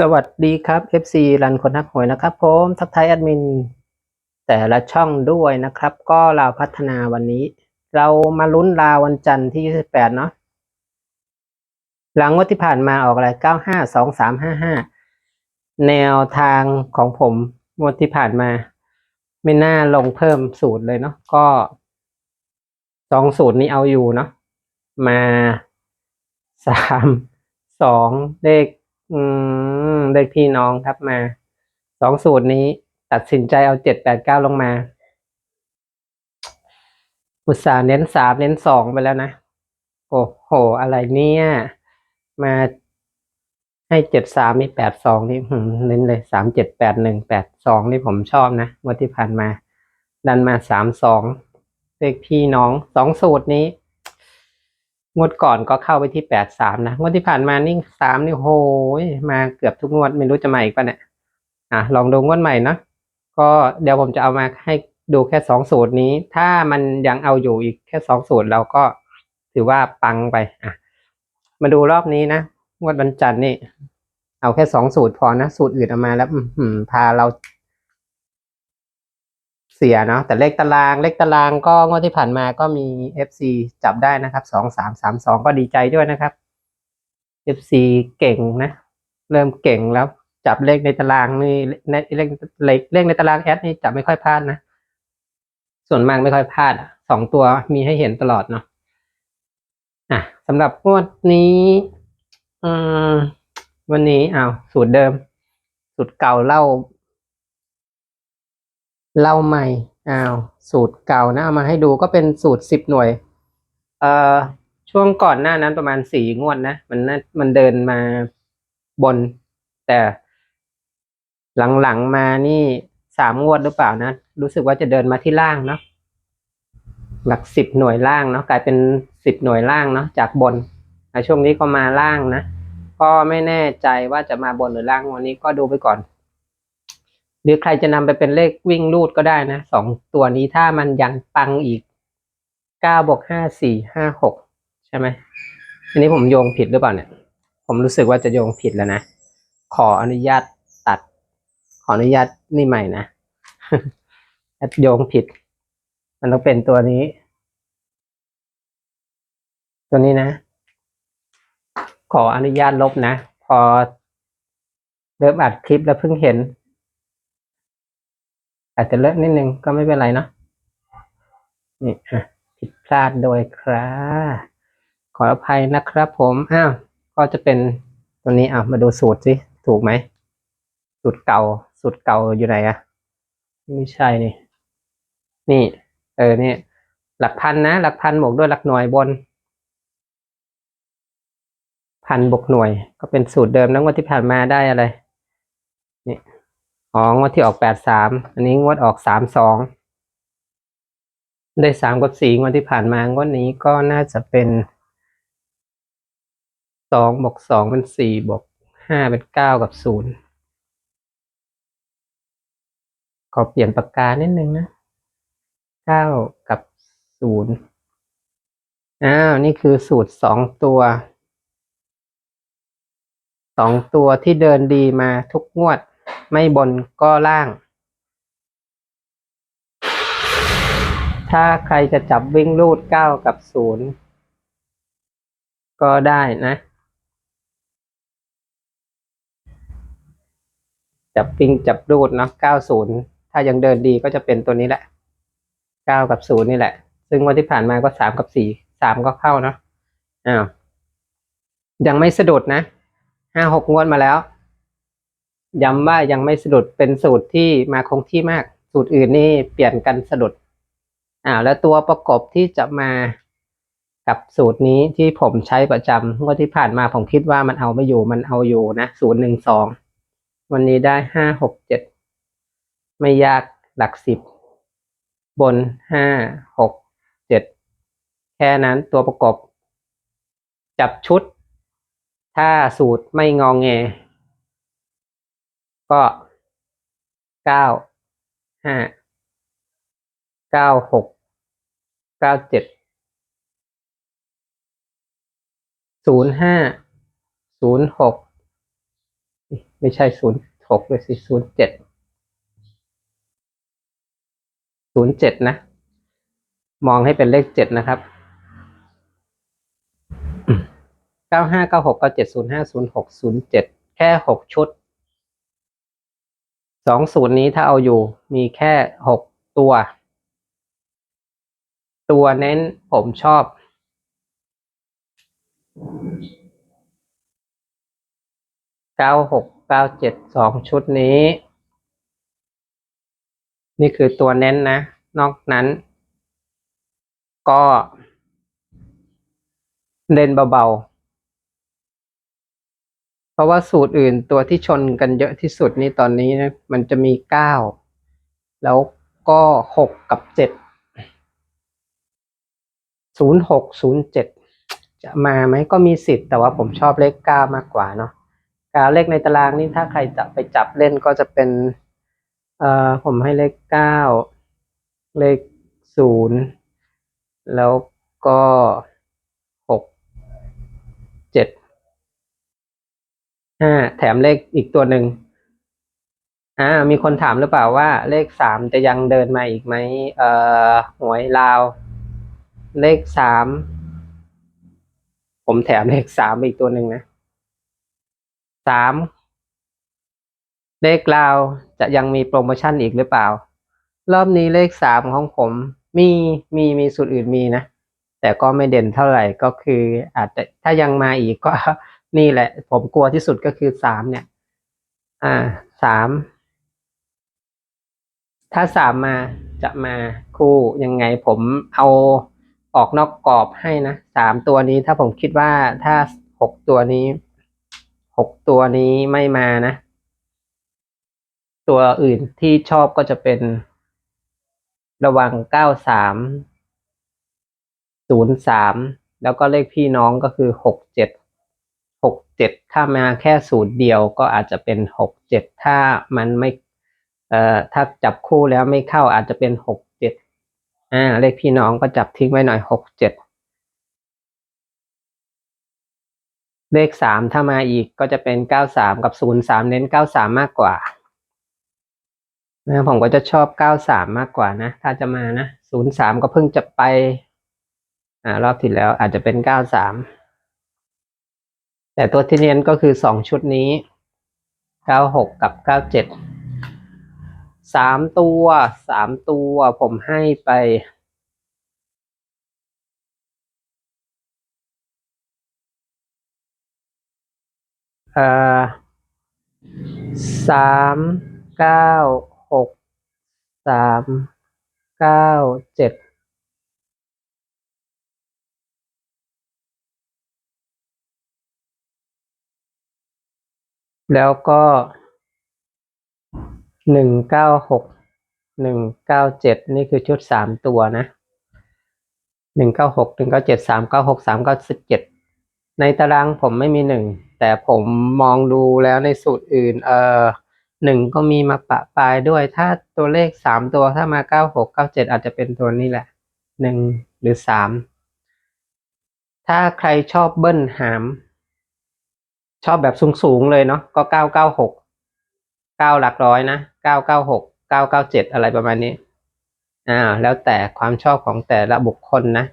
สวัสดีครับ FC รันคนทักหวยนะครับผมทักทายแอดมิน แต่ละช่องด้วยนะครับ ก็เราพัฒนาวันนี้ เรามาลุ้นราวันจันทร์ที่ 28 เนาะหลังงวันที่ผ่านมาออกอะไร 952355 แนวทางของผมงวดที่ผ่านมา ไม่น่าลงเพิ่มสูตรเลยเนาะก็สองสูตรนี้เอาอยู่เนาะมาสามสองเลข อืมเลขพี่น้องครับมา สองสูตรนี้ ตัดสินใจเอาเจ็ดแปดเก้าลงมา อุตส่าห์เน้นสามเน้นสองไปแล้วนะ โอ้โห อะไรเนี่ย มาให้เจ็ดสามนี่แปดสองนี่เน้นเลยสามเจ็ดแปดหนึ่งแปดสองนี่ผมชอบนะงวดที่ผ่านมา ดันมาสามสองเลขพี่น้องสองสูตรนี้ งวดก่อนก็เข้าไปที่แปดสามนะ งวดที่ผ่านมานี่สามนี่โหยมาเกือบทุกงวดไม่รู้จะมาอีกปะเนี่ย อะลองดูงวดใหม่เนาะก็เดี๋ยวผมจะเอามาให้ดูแค่สองสูตรนี้ ถ้ามันยังเอาอยู่อีกแค่สองสูตรเราก็ถือว่าปังไปอะมาดูรอบนี้นะงวดวันจันทร์นี่ เอาแค่สองสูตรพอนะ สูตรอื่นเอามาแล้วพาเรา เสียเนาะแต่เลขตารางเลขตารางก็งวดที่ผ่านมาก็มี FC จับได้นะครับสองสามสามสองก็ดีใจด้วยนะครับ FC เก่งนะ เริ่มเก่งแล้วจับเลขในตารางนี่ในเลขเลขเลขในตารางแอดนี่จับไม่ค่อยพลาดนะ ส่วนมากไม่ค่อยพลาดสองตัวมีให้เห็นตลอดเนาะอะสำหรับงวดนี้อืมวันนี้อ้าวสูตรเดิม สูตรเก่าเล่า เล่าใหม่อ้าวสูตรเก่านะเอามาให้ดูก็เป็นสูตรสิบหน่วย เอ่อช่วงก่อนหน้านั้นประมาณสี่งวดนะมันน่ามันเดินมาบน แต่หลังๆมานี่สามงวดหรือเปล่านะ รู้สึกว่าจะเดินมาที่ล่างเนาะหลักสิบหน่วยล่างเนาะกลายเป็นสิบหน่วยล่างเนาะจากบนช่วงนี้ก็มาล่างนะ ก็ไม่แน่ใจว่าจะมาบนหรือล่างวันนี้ก็ดูไปก่อน หรือใครจะนำไปเป็นเลขวิ่งรูดก็ได้นะสองตัวนี้ถ้ามันยังปังอีกเก้าบวกห้าสี่ห้าหกใช่ไหมอันนี้ผมโยงผิดหรือเปล่าเนี่ย ผมรู้สึกว่าจะโยงผิดแล้วนะ ขออนุญาตตัด ขออนุญาตนี่ใหม่นะแอดโยงผิด มันต้องเป็นตัวนี้ ตัวนี้นะ ขออนุญาตลบนะ พอเริ่มอัดคลิปแล้วเพิ่งเห็น อาจจะเลอะนิดนึงก็ไม่เป็นไรเนาะนี่ผิดพลาดโดยครับขออภัยนะครับผมอ้าวก็จะเป็นตัวนี้อะมาดูสูตรสิถูกไหมสูตรเก่าสูตรเก่าอยู่ไหนอะไม่ใช่นี่ นี่ เออเนี่ยหลักพันนะ หลักพันบวกด้วยหลักหน่วยบน พันบวกหน่วย ก็เป็นสูตรเดิมนะงวดที่ผ่านมาได้อะไร อ๋องวดที่ออกแปดสามอันนี้งวดออกสามสองได้สามกับสี่งวดที่ผ่านมางวดนี้ก็น่าจะเป็นสองบวกสองเป็นสี่บวกห้าเป็นเก้ากับศูนย์ขอเปลี่ยนปากกานิดนึงนะเก้ากับศูนย์อ้าว นี่คือสูตรสองตัวสองตัวที่เดินดีมาทุกงวด ไม่บนก็ล่าง ถ้าใครจะจับวิ่งรูดเก้ากับศูนย์ก็ได้นะ จับวิ่งจับรูดเนาะเก้าศูนย์ถ้ายังเดินดีก็จะเป็นตัวนี้แหละเก้ากับศูนย์นี่แหละ ซึ่งวันที่ผ่านมาก็สามกับสี่สามก็เข้าเนาะอ้าวยังไม่สะดุดนะห้าหกงวดมาแล้ว ย้ำว่ายังไม่สะดุดเป็นสูตรที่มาคงที่มาก สูตรอื่นนี่เปลี่ยนกันสะดุดอ่าแล้วตัวประกบที่จะมากับสูตรนี้ที่ผมใช้ประจำงวดที่ผ่านมาผมคิดว่ามันเอาไม่อยู่มันเอาอยู่นะศูนย์หนึ่งสองวันนี้ได้ห้าหกเจ็ดไม่ยากหลักสิบบนห้าหกเจ็ดแค่นั้นตัวประกบ จับชุด ถ้าสูตรไม่งองแง ก็เก้าห้าเก้าหกเก้าเจ็ดศูนย์ห้าศูนย์หกไม่ใช่ศูนย์หกเลยสิศูนย์เจ็ดศูนย์เจ็ดนะ มองให้เป็นเลขเจ็ดนะครับเก้าห้าเก้าหกเก้าเจ็ดศูนย์ห้าศูนย์หกศูนย์เจ็ดแค่หกชุด สองศูนย์นี้ถ้าเอาอยู่มีแค่หกตัว ตัวเน้นผมชอบ เก้าหกเก้าเจ็ดสองชุดนี้ นี่คือตัวเน้นนะ นอกนั้น ก็ เล่นเบาๆ เพราะว่าสูตรอื่นตัวที่ชนกันเยอะที่สุดนี่ตอนนี้นะมันจะมีเก้าแล้วก็หกกับเจ็ดศูนย์หกศูนย์เจ็ดจะมาไหมก็มีสิทธิ์แต่ว่าผมชอบเลขเก้ามากกว่าเนาะกาเลขในตารางนี่ถ้าใครจะไปจับเล่นก็จะเป็นเอ่อผมให้เลขเก้าเลขศูนย์แล้วก็หกเจ็ด ห้าแถมเลขอีกตัวหนึ่งอ่า มีคนถามหรือเปล่าว่าเลขสามจะยังเดินมาอีกไหมเอ่อหวยลาว เลขสามผมแถมเลขสามอีกตัวหนึ่งนะสามเลขลาวจะยังมีโปรโมชั่นอีกหรือเปล่า รอบนี้เลขสามของผมมีมีมีสูตรอื่นมีนะ แต่ก็ไม่เด่นเท่าไหร่ก็คืออาจจะถ้ายังมาอีกก็ นี่แหละ ผมกลัวที่สุดก็คือสามเนี่ย อ่าสามถ้าสามมาจะมาคู่ยังไงผมเอาออกนอกกรอบให้นะสามตัวนี้ถ้าผมคิดว่าถ้าหกตัวนี้หกตัวนี้ไม่มานะ ตัวอื่นที่ชอบก็จะเป็นระวังเก้าสามศูนย์สามแล้วก็เลขพี่น้องก็คือหกเจ็ด เจ็ดถ้ามาแค่ศูนย์เดียวก็อาจจะเป็นหกเจ็ดถ้ามันไม่เอ่อถ้าจับคู่แล้วไม่เข้าอาจจะเป็นหกเจ็ดอ่าเลขพี่น้องก็จับทิ้งไว้หน่อยหกเจ็ดเลขสามถ้ามาอีกก็จะเป็นเก้าสามกับศูนย์สามเน้นเก้าสามมากกว่านะผมก็จะชอบเก้าสามมากกว่านะ ถ้าจะมานะศูนย์สามก็เพิ่งจะไปอ่ารอบที่แล้วอาจจะเป็นเก้าสาม แต่ตัวที่เน้นก็คือสองชุดนี้เก้าหกกับเก้าเจ็ดสามตัวสามตัวผมให้ไปเอ่อสามเก้าหกสามเก้าเจ็ด แล้วก็หนึ่งเก้าหกหนึ่งเก้าเจ็ดนี่คือชุดสามตัวนะหนึ่งเก้าหกหนึ่งเก้าเจ็ดสามเก้าหกสามเก้าสิบเจ็ดในตารางผมไม่มีหนึ่งแต่ผมมองดูแล้วในสูตรอื่น เออหนึ่งก็มีมาปะปลายด้วย ถ้าตัวเลขสามตัวถ้ามาเก้าหกเก้าเจ็ดอาจจะเป็นตัวนี้แหละหนึ่งหรือสามถ้าใครชอบเบิ้ลหาม ชอบแบบสูงๆเลยเนาะก็เก้าเก้าหกเก้าหลักร้อยนะเก้าเก้าหกเก้าเก้าเจ็ดอะไรประมาณนี้อ่าแล้วแต่ความชอบของแต่ละบุคคลนะ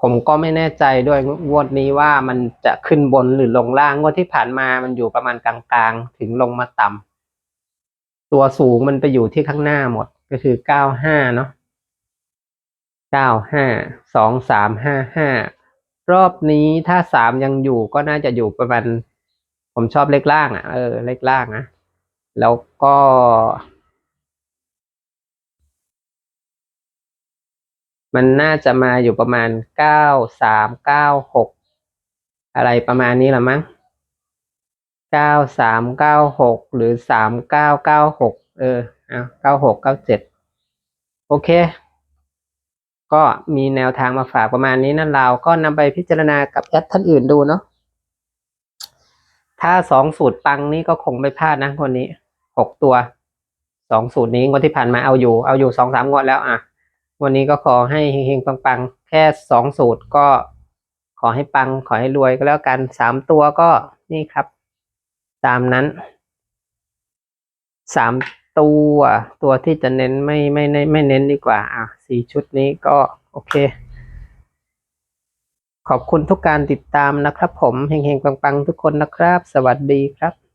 ผมก็ไม่แน่ใจด้วยงวดนี้ว่ามันจะขึ้นบนหรือลงล่างงวดที่ผ่านมามันอยู่ประมาณกลางๆ ถึงลงมาต่ำตัวสูงมันไปอยู่ที่ข้างหน้าหมดก็คือเก้าห้าเนาะเก้าห้าสองสามห้าห้า รอบนี้ถ้าสามยังอยู่ก็น่าจะอยู่ประมาณผมชอบเลขล่างอะเออเลขล่างนะแล้วก็มันน่าจะมาอยู่ประมาณเก้าสามเก้าหกอะไรประมาณนี้ละมั้งเก้าสามเก้าหกหรือสามเก้าเก้าหกเออเอาเก้าหกเก้าเจ็ดโอเค ก็มีแนวทางมาฝากประมาณนี้นั่นเราก็นำไปพิจารณากับแอดท่านอื่นดูเนาะถ้าสองสูตรปังนี้ก็คงไม่พลาดนะคนนี้หกตัวสองสูตรนี้งวดที่ผ่านมาเอาอยู่เอาอยู่สองสามงวดแล้วอะ วันนี้ก็ขอให้เฮงๆปังๆแค่สองสูตรก็ขอให้ปังขอให้รวยก็แล้วกันสามตัวก็นี่ครับ ตามนั้นสาม ตัว ตัวที่จะเน้นไม่ไม่ไม่ไม่เน้นดีกว่า อะสี่ชุดนี้ก็โอเค ขอบคุณทุกการติดตามนะครับผมเฮงๆปังๆ ทุกคนนะครับ สวัสดีครับ